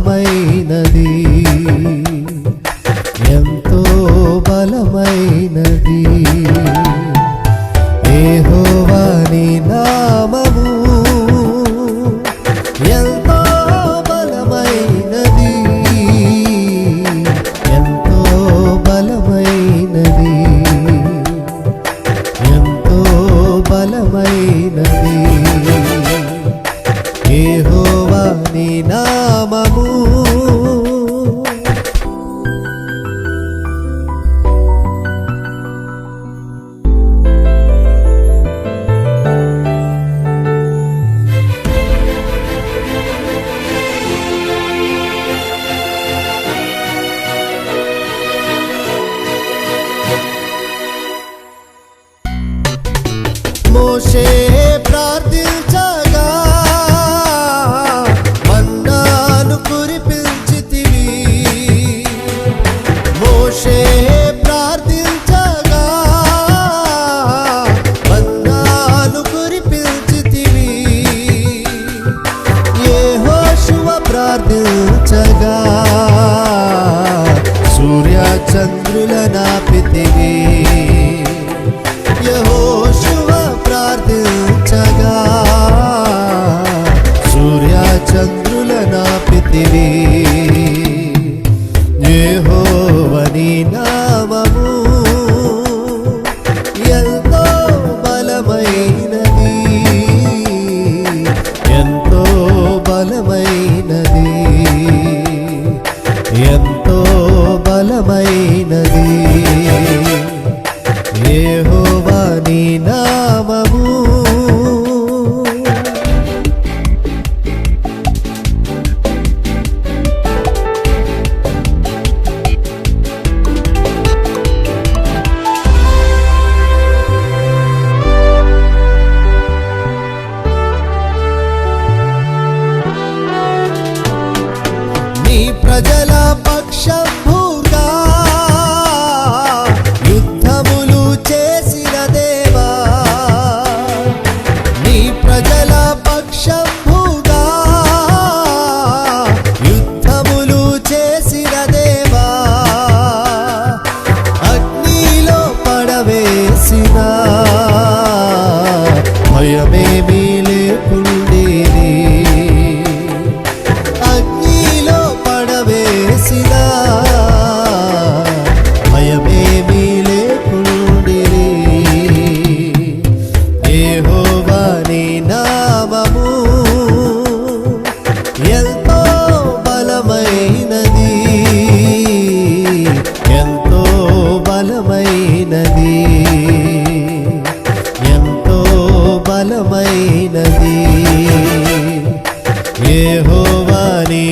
బలమైనది. మోషే ప్రార్థించగా మన్నాను కురిపించితివి. మోషే ప్రార్థించగా మన్నాను కురిపించితివి. ఏ హోషువ ప్రార్థించగా. ఎంతో బలమైనది. ఏహోవా నీ నామూ యహోవాని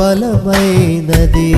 బలమైనది.